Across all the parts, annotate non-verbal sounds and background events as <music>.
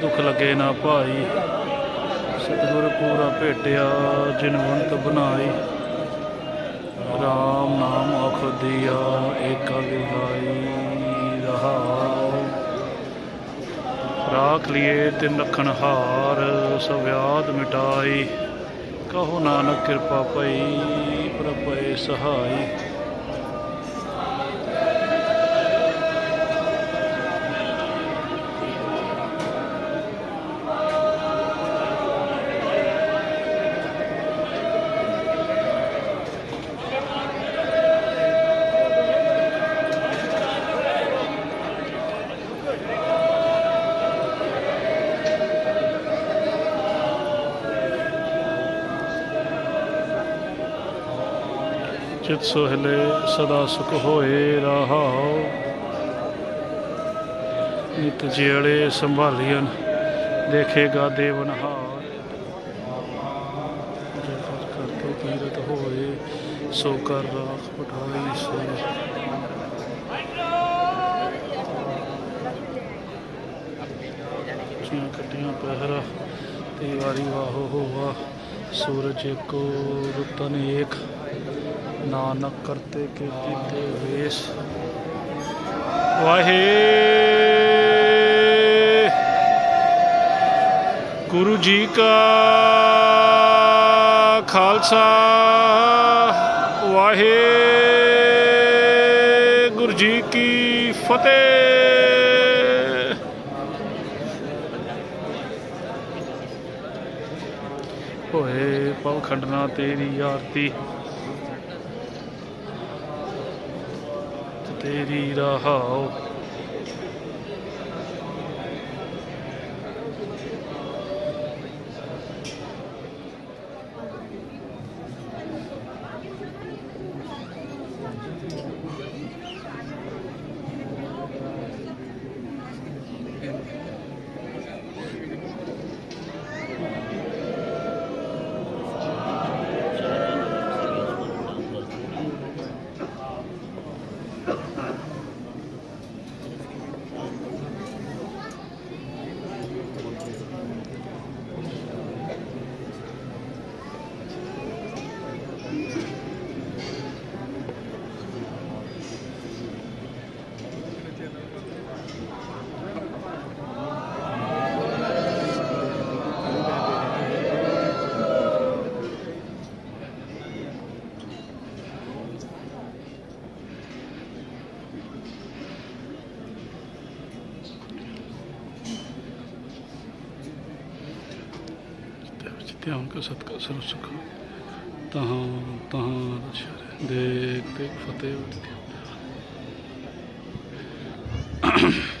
ਦੁੱਖ ਲੱਗੇ ਨਾ ਭਾਈ। ਸਤਿਗੁਰ ਪੂਰਾ ਭੇਟਿਆ, ਜਿਨਵੰਤ ਬਣਾਈ। ਰਾਮ ਨਾਮ ਅਖ ਦਿਆ, ਏਕਾ ਵਿਹਾਈ ਰਹਾਉ। ਰਾਖ ਲਿਏ ਤਿਨ ਰਖਣ ਹਾਰ ਸਵਿਆਦ ਮਿਟਾਈ। ਕਹੋ ਨਾਨਕ ਕਿਰਪਾ ਪਈ ਪ੍ਰਭੇ ਸਹਾਈ। ਚਿਤ ਸੋਹਲੇ ਸਦਾ ਸੁਖ ਹੋਏ ਰਹਾਉ। ਨਿਤ ਜਿਹੜੇ ਸੰਭਾਲੀਆਂ ਦੇਖੇਗਾ ਦੇਵਨਹਾਰ ਜੇ ਕਰ ਕਰਕੇ ਹੋਏ, ਸੋ ਕਰ ਰਾਖ ਪਠਾਈ ਸੋ ਚੀਆਂ ਕੱਟੀਆਂ ਪਹਿਰਾ, ਤੇ ਵਾਰੀ ਵਾਹੋ ਹੋਵਾ ਸੂਰਜ ਕੋ ਰੁਤਨ ਏਕ। ਨਾਨਕ ਕਰਤੇ ਕੇ ਕੀਤੇ ਵੇਸ। ਵਾਹੇ ਗੁਰੂ ਜੀ ਕਾ ਖਾਲਸਾ। ਵਾਹੇ ਗੁਰੂ ਜੀ ਕੀ ਫਤਿਹ। ਹੋਏ ਪਵ ਖੰਡਨਾ ਤੇਰੀ ਆਰਤੀ। ਤੇਰੀ ਰਹਾਉ ਤੇ ਧਿਆਨ ਕੋ ਸਤਿਕਾਰ ਸਰਬ ਸੁਖ ਤਹਾਂ ਤਹਾਂ ਦੇਖ ਦੇਖ <coughs>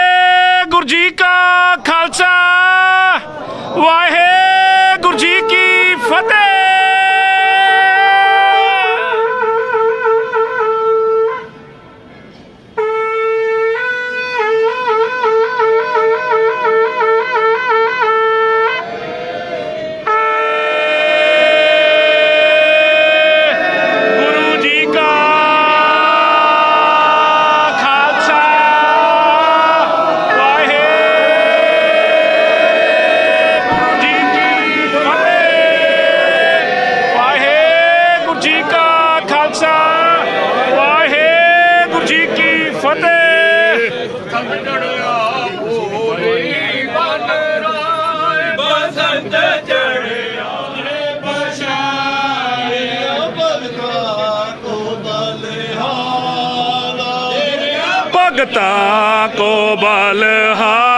सकता को बल हार